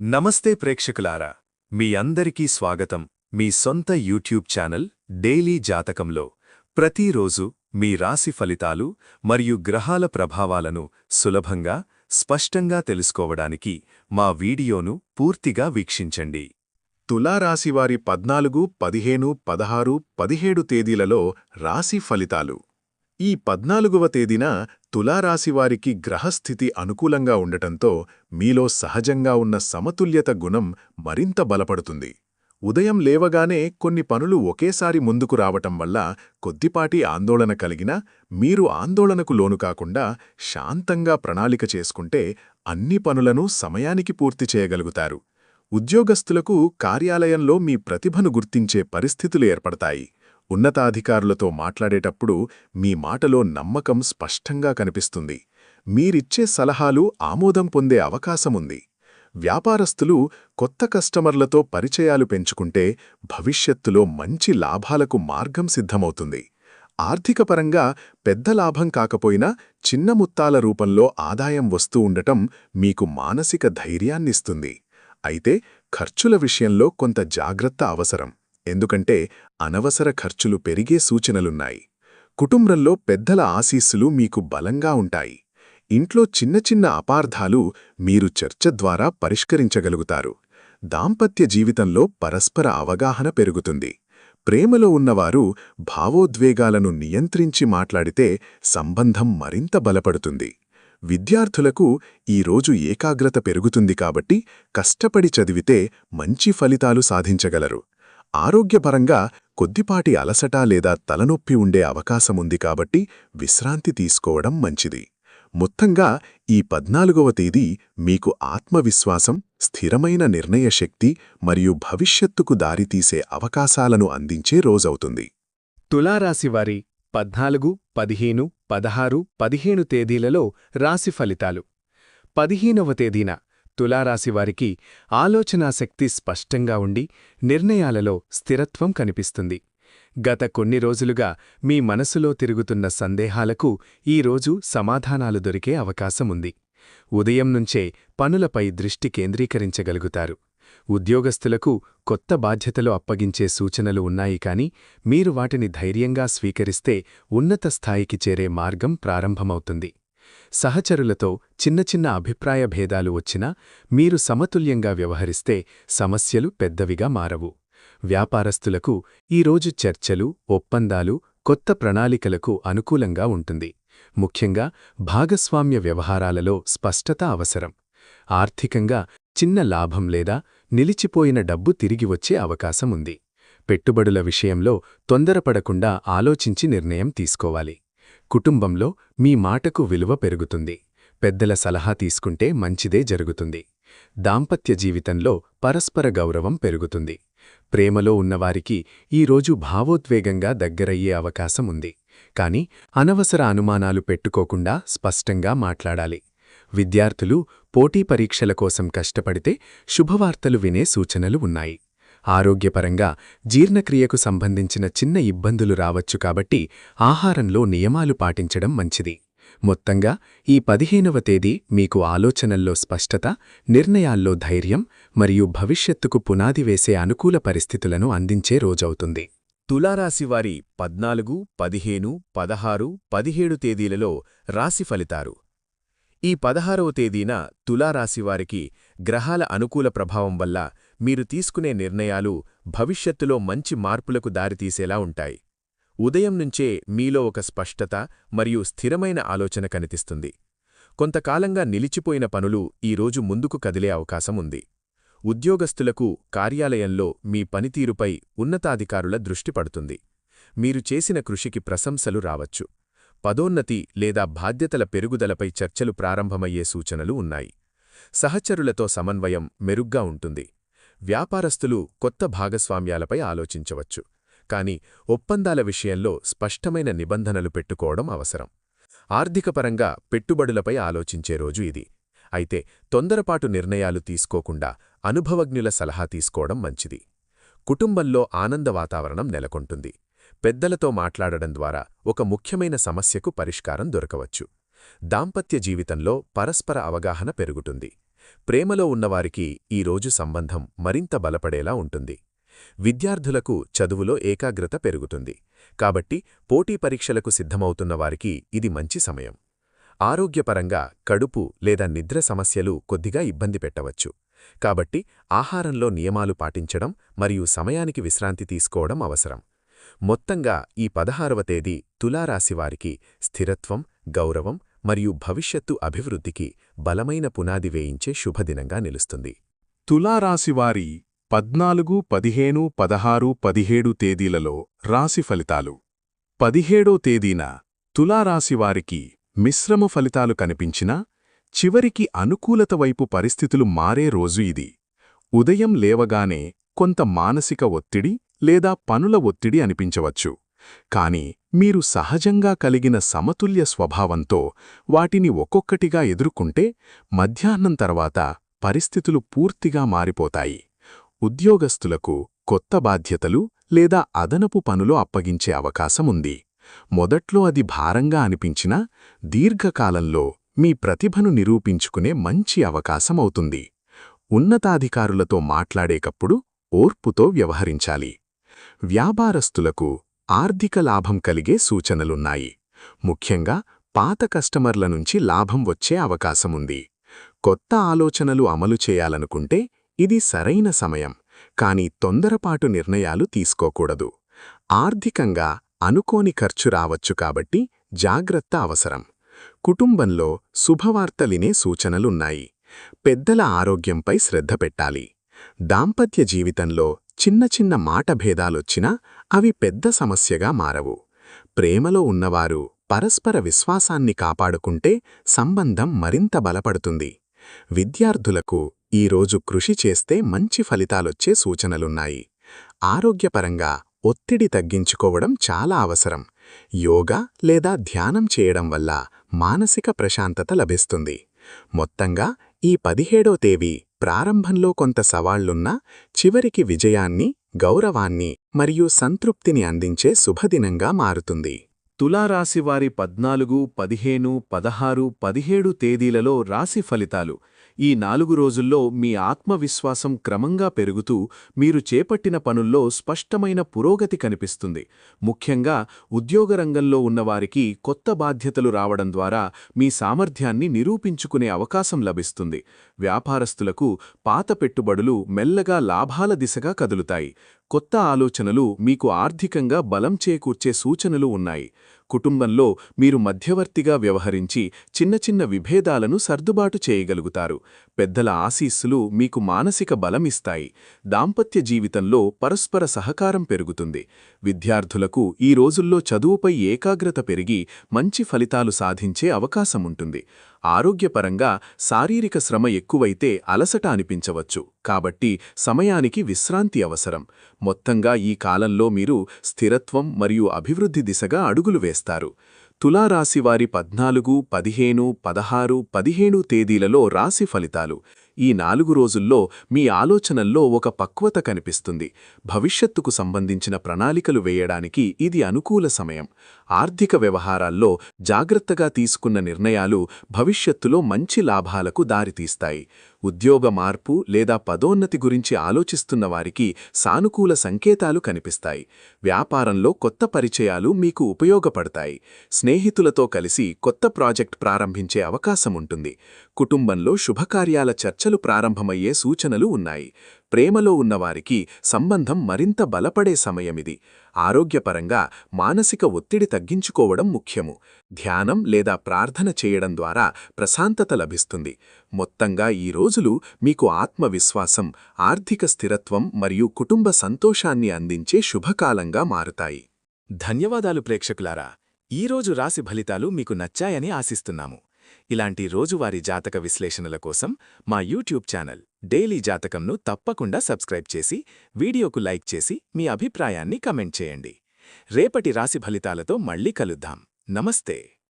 నమస్తే ప్రేక్షకులారా. మీ అందరికీ స్వాగతం. మీ సొంత యూట్యూబ్ ఛానల్ డైలీ జాతకంలో. ప్రతిరోజు మీ రాశి ఫలితాలు మరియు గ్రహాల ప్రభావాలను సులభంగా స్పష్టంగా తెలుసుకోవడానికి మా వీడియోను పూర్తిగా వీక్షించండి. తులారాశివారి పద్నాలుగు పదిహేను పదహారు పదిహేడు తేదీలలో రాశి ఫలితాలు. ఈ పద్నాలుగవ తేదీన తులారాశివారికి గ్రహస్థితి అనుకూలంగా ఉండటంతో మీలో సహజంగా ఉన్న సమతుల్యత గుణం మరింత బలపడుతుంది. ఉదయం లేవగానే కొన్ని పనులు ఒకేసారి ముందుకు రావటం వల్ల కొద్దిపాటి ఆందోళన కలిగినా మీరు ఆందోళనకు లోను కాకుండా శాంతంగా ప్రణాళిక చేసుకుంటే అన్ని పనులను సమయానికి పూర్తి చేయగలుగుతారు. ఉద్యోగస్తులకు కార్యాలయంలో మీ ప్రతిభను గుర్తించే పరిస్థితులు ఏర్పడతాయి. ఉన్నతాధికారులతో మాట్లాడేటప్పుడు మీ మాటలో నమ్మకం స్పష్టంగా కనిపిస్తుంది. మీరిచ్చే సలహాలు ఆమోదం పొందే అవకాశముంది. వ్యాపారస్తులు కొత్త కస్టమర్లతో పరిచయాలు పెంచుకుంటే భవిష్యత్తులో మంచి లాభాలకు మార్గం సిద్ధమవుతుంది. ఆర్థికపరంగా పెద్ద లాభం కాకపోయినా చిన్న ముత్తాల రూపంలో ఆదాయం వస్తూ ఉండటం మీకు మానసిక ధైర్యాన్నిస్తుంది. అయితే ఖర్చుల విషయంలో కొంత జాగ్రత్త అవసరం. ఎందుకంటే అనవసర ఖర్చులు పెరిగే సూచనలున్నాయి. కుటుంబంలో పెద్దల ఆశీస్సులు మీకు బలంగా ఉంటాయి. ఇంట్లో చిన్న చిన్న అపార్థాలు మీరు చర్చ ద్వారా పరిష్కరించగలుగుతారు. దాంపత్య జీవితంలో పరస్పర అవగాహన పెరుగుతుంది. ప్రేమలో ఉన్నవారు భావోద్వేగాలను నియంత్రించి మాట్లాడితే సంబంధం మరింత బలపడుతుంది. విద్యార్థులకు ఈరోజు ఏకాగ్రత పెరుగుతుంది కాబట్టి కష్టపడి చదివితే మంచి ఫలితాలు సాధించగలరు. ఆరోగ్యపరంగా కొద్దిపాటి అలసట లేదా తలనొప్పి ఉండే అవకాశముంది కాబట్టి విశ్రాంతి తీసుకోవడం మంచిది. మొత్తంగా ఈ పద్నాలుగవ తేదీ మీకు ఆత్మవిశ్వాసం స్థిరమైన నిర్ణయశక్తి మరియు భవిష్యత్తుకు దారితీసే అవకాశాలను అందించే రోజవుతుంది. తులారాశివారి పద్నాలుగు పదిహేను పదహారు పదిహేను తేదీలలో రాశి ఫలితాలు. పదిహేనవ తేదీన తులారాశివారికి ఆలోచనాశక్తి స్పష్టంగా ఉండి నిర్ణయాలలో స్థిరత్వం కనిపిస్తుంది. గత కొన్ని రోజులుగా మీ మనసులో తిరుగుతున్న సందేహాలకు ఈరోజు సమాధానాలు దొరికే అవకాశముంది. ఉదయం నుంచే పనులపై దృష్టి కేంద్రీకరించగలుగుతారు. ఉద్యోగస్తులకు కొత్త బాధ్యతలు అప్పగించే సూచనలు ఉన్నాయి కాని మీరు వాటిని ధైర్యంగా స్వీకరిస్తే ఉన్నత స్థాయికి చేరే మార్గం ప్రారంభమవుతుంది. సహచరులతో చిన్న చిన్న అభిప్రాయ భేదాలు వచ్చినా మీరు సమతుల్యంగా వ్యవహరిస్తే సమస్యలు పెద్దవిగా మారవు. వ్యాపారస్తులకు ఈరోజు చర్చలు ఒప్పందాలు కొత్త ప్రణాళికలకు అనుకూలంగా ఉంటుంది. ముఖ్యంగా భాగస్వామ్య వ్యవహారాలలో స్పష్టత అవసరం. ఆర్థికంగా చిన్న లాభం లేదా నిలిచిపోయిన డబ్బు తిరిగి వచ్చే అవకాశం ఉంది. పెట్టుబడుల విషయంలో తొందరపడకుండా ఆలోచించి నిర్ణయం తీసుకోవాలి. కుటుంబంలో మీ మాటకు విలువ పెరుగుతుంది. పెద్దల సలహా తీసుకుంటే మంచిదే జరుగుతుంది. దాంపత్య జీవితంలో పరస్పర గౌరవం పెరుగుతుంది. ప్రేమలో ఉన్నవారికి ఈరోజు భావోద్వేగంగా దగ్గరయ్యే అవకాశం ఉంది. కాని అనవసర అనుమానాలు పెట్టుకోకుండా స్పష్టంగా మాట్లాడాలి. విద్యార్థులు పోటీ పరీక్షల కోసం కష్టపడితే శుభవార్తలు వినే సూచనలు ఉన్నాయి. ఆరోగ్యపరంగా జీర్ణక్రియకు సంబంధించిన చిన్న ఇబ్బందులు రావచ్చు కాబట్టి ఆహారంలో నియమాలు పాటించడం మంచిది. మొత్తంగా ఈ పదిహేనవ తేదీ మీకు ఆలోచనల్లో స్పష్టత నిర్ణయాల్లో ధైర్యం మరియు భవిష్యత్తుకు పునాది వేసే అనుకూల పరిస్థితులను అందించే రోజవుతుంది. తులారాశివారి పద్నాలుగు పదిహేను పదహారు పదిహేడు తేదీలలో రాశి ఫలితారు ఈ పదహారవ తేదీన తులారాశివారికి గ్రహాల అనుకూల ప్రభావం వల్ల మీరు తీసుకునే నిర్ణయాలు భవిష్యత్తులో మంచి మార్పులకు దారితీసేలా ఉంటాయి. ఉదయం నుంచే మీలో ఒక స్పష్టత మరియు స్థిరమైన ఆలోచన కనిపిస్తుంది. కొంతకాలంగా నిలిచిపోయిన పనులు ఈరోజు ముందుకు కదిలే అవకాశముంది ఉద్యోగస్తులకు కార్యాలయంలో మీ పనితీరుపై ఉన్నతాధికారుల దృష్టి పడుతుంది. మీరు చేసిన కృషికి ప్రశంసలు రావచ్చు. పదోన్నతి లేదా బాధ్యతల పెరుగుదలపై చర్చలు ప్రారంభమయ్యే సూచనలు ఉన్నాయి. సహచరులతో సమన్వయం మెరుగ్గా ఉంటుంది. వ్యాపారస్తులు కొత్త భాగస్వామ్యాలపై ఆలోచించవచ్చు. కాని ఒప్పందాల విషయంలో స్పష్టమైన నిబంధనలు పెట్టుకోవడం అవసరం. ఆర్థికపరంగా పెట్టుబడులపై ఆలోచించే రోజు ఇది. అయితే తొందరపాటు నిర్ణయాలు తీసుకోకుండా అనుభవజ్ఞుల సలహా తీసుకోవడం మంచిది. కుటుంబంలో ఆనంద వాతావరణం నెలకొంటుంది. పెద్దలతో మాట్లాడడం ద్వారా ఒక ముఖ్యమైన సమస్యకు పరిష్కారం దొరకవచ్చు. దాంపత్య జీవితంలో పరస్పర అవగాహన పెరుగుతుంది. ప్రేమలో ఉన్నవారికి ఈ రోజు సంబంధం మరింత బలపడేలా ఉంటుంది. విద్యార్థులకు చదువులో ఏకాగ్రత పెరుగుతుంది. కాబట్టి పోటీ పరీక్షలకు సిద్ధమవుతున్న వారికి ఇది మంచి సమయం. ఆరోగ్యపరంగా కడుపు లేదా నిద్ర సమస్యలు కొద్దిగా ఇబ్బంది పెట్టవచ్చు. కాబట్టి ఆహారంలో నియమాలు పాటించడం మరియు సమయానికి విశ్రాంతి తీసుకోవడం అవసరం. మొత్తంగా ఈ పదహారవ తేదీ తులారాశివారికి స్థిరత్వం గౌరవం మరియు భవిష్యత్తు అభివృద్ధికి బలమైన పునాది వేయించే శుభదినంగా నిలుస్తుంది. తులారాశివారి పద్నాలుగు పదిహేను పదహారు పదిహేడు తేదీలలో రాశి ఫలితాలు. పదిహేడో తేదీన తులారాశివారికి మిశ్రమ ఫలితాలు కనిపించినా చివరికి అనుకూలత వైపు పరిస్థితులు మారే రోజు ఇది. ఉదయం లేవగానే కొంత మానసిక ఒత్తిడి లేదా పనుల ఒత్తిడి అనిపించవచ్చు. కాని మీరు సహజంగా కలిగిన సమతుల్య స్వభావంతో వాటిని ఒక్కొక్కటిగా ఎదుర్కొంటే మధ్యాహ్నం తర్వాత పరిస్థితులు పూర్తిగా మారిపోతాయి. ఉద్యోగస్తులకు కొత్త బాధ్యతలు లేదా అదనపు పనులు అప్పగించే అవకాశముంది. మొదట్లో అది భారంగా అనిపించినా దీర్ఘకాలంలో మీ ప్రతిభను నిరూపించుకునే మంచి అవకాశమవుతుంది. ఉన్నతాధికారులతో మాట్లాడేకప్పుడు ఓర్పుతో వ్యవహరించాలి. వ్యాపారస్తులకు ఆర్థిక లాభం కలిగే సూచనలున్నాయి. ముఖ్యంగా పాత కస్టమర్ల నుంచి లాభం వచ్చే అవకాశముంది. కొత్త ఆలోచనలు అమలు చేయాలనుకుంటే ఇది సరైన సమయం కాని తొందరపాటు నిర్ణయాలు తీసుకోకూడదు. ఆర్థికంగా అనుకోని ఖర్చు రావచ్చు కాబట్టి జాగ్రత్త అవసరం. కుటుంబంలో శుభవార్తలినే సూచనలున్నాయి. పెద్దల ఆరోగ్యంపై శ్రద్ధ పెట్టాలి. దాంపత్య జీవితంలో చిన్న చిన్న మాటభేదాలొచ్చినా అవి పెద్ద సమస్యగా మారవు. ప్రేమలో ఉన్నవారు పరస్పర విశ్వాసాన్ని కాపాడుకుంటే సంబంధం మరింత బలపడుతుంది. విద్యార్థులకు ఈరోజు కృషి చేస్తే మంచి ఫలితాలొచ్చే సూచనలున్నాయి. ఆరోగ్యపరంగా ఒత్తిడి తగ్గించుకోవడం చాలా అవసరం. యోగా లేదా ధ్యానం చేయడం వల్ల మానసిక ప్రశాంతత లభిస్తుంది. మొత్తంగా ఈ పదిహేడో తేదీ ప్రారంభంలో కొంత సవాళ్ళున్నా చివరికి విజయాన్ని గౌరవాన్ని మరియు సంతృప్తిని అందించే శుభదినంగా మారుతుంది. తులారాశివారి పద్నాలుగు పదిహేను పదహారు పదిహేడు తేదీలలో రాశి ఫలితాలు ఈ నాలుగు రోజుల్లో మీ ఆత్మవిశ్వాసం క్రమంగా పెరుగుతూ మీరు చేపట్టిన పనుల్లో స్పష్టమైన పురోగతి కనిపిస్తుంది. ముఖ్యంగా ఉద్యోగరంగంలో ఉన్నవారికి కొత్త బాధ్యతలు రావడం ద్వారా మీ సామర్థ్యాన్ని నిరూపించుకునే అవకాశం లభిస్తుంది. వ్యాపారస్తులకు పాత పెట్టుబడులు మెల్లగా లాభాల దిశగా కదులుతాయి. కొత్త ఆలోచనలు మీకు ఆర్థికంగా బలం చేకూర్చే సూచనలు ఉన్నాయి. కుటుంబంలో మీరు మధ్యవర్తిగా వ్యవహరించి చిన్న చిన్న విభేదాలను సర్దుబాటు చేయగలుగుతారు. పెద్దల ఆశీస్సులు మీకు మానసిక బలమిస్తాయి దాంపత్య జీవితంలో పరస్పర సహకారం పెరుగుతుంది. విద్యార్థులకు ఈ రోజుల్లో చదువుపై ఏకాగ్రత పెరిగి మంచి ఫలితాలు సాధించే అవకాశముంటుంది. ఆరోగ్యపరంగా శారీరక శ్రమ ఎక్కువైతే అలసట అనిపించవచ్చు. కాబట్టి సమయానికి విశ్రాంతి అవసరం. మొత్తంగా ఈ కాలంలో మీరు స్థిరత్వం మరియు అభివృద్ధి దిశగా అడుగులు వేస్తారు. తులారాశివారి పద్నాలుగు పదిహేను పదహారు పదిహేను తేదీలలో రాశి ఫలితాలు. ఈ నాలుగు రోజుల్లో మీ ఆలోచనల్లో ఒక పక్వత కనిపిస్తుంది. భవిష్యత్తుకు సంబంధించిన ప్రణాళికలు వేయడానికి ఇది అనుకూల సమయం. ఆర్థిక వ్యవహారాల్లో జాగ్రత్తగా తీసుకున్న నిర్ణయాలు భవిష్యత్తులో మంచి లాభాలకు దారితీస్తాయి. ఉద్యోగ మార్పు లేదా పదోన్నతి గురించి ఆలోచిస్తున్న వారికి సానుకూల సంకేతాలు కనిపిస్తాయి. వ్యాపారంలో కొత్త పరిచయాలు మీకు ఉపయోగపడతాయి. స్నేహితులతో కలిసి కొత్త ప్రాజెక్ట్ ప్రారంభించే అవకాశముంటుంది కుటుంబంలో శుభకార్యాల చర్చలు ప్రారంభమయ్యే సూచనలు ఉన్నాయి. ప్రేమలో ఉన్నవారికి సంబంధం మరింత బలపడే సమయమిది. ఆరోగ్యపరంగా మానసిక ఒత్తిడి తగ్గించుకోవడం ముఖ్యము. ధ్యానం లేదా ప్రార్థన చేయడం ద్వారా ప్రశాంతత లభిస్తుంది. మొత్తంగా ఈ రోజులు మీకు ఆత్మవిశ్వాసం ఆర్థిక స్థిరత్వం మరియు కుటుంబ సంతోషాన్ని అందించే శుభకాలంగా మారుతాయి. ధన్యవాదాలు ప్రేక్షకులారా. ఈరోజు రాశి ఫలితాలు మీకు నచ్చాయని ఆశిస్తున్నాము. ఇలాంటి రోజువారీ జాతక విశ్లేషణల కోసం మా యూట్యూబ్ ఛానల్ డైలీ జాతకంను తప్పకుండా సబ్స్క్రైబ్ చేసి వీడియోకు లైక్ చేసి మీ అభిప్రాయాన్ని కమెంట్ చేయండి. రేపటి రాశి ఫలితాలతో మళ్ళీ కలుద్దాం. నమస్తే!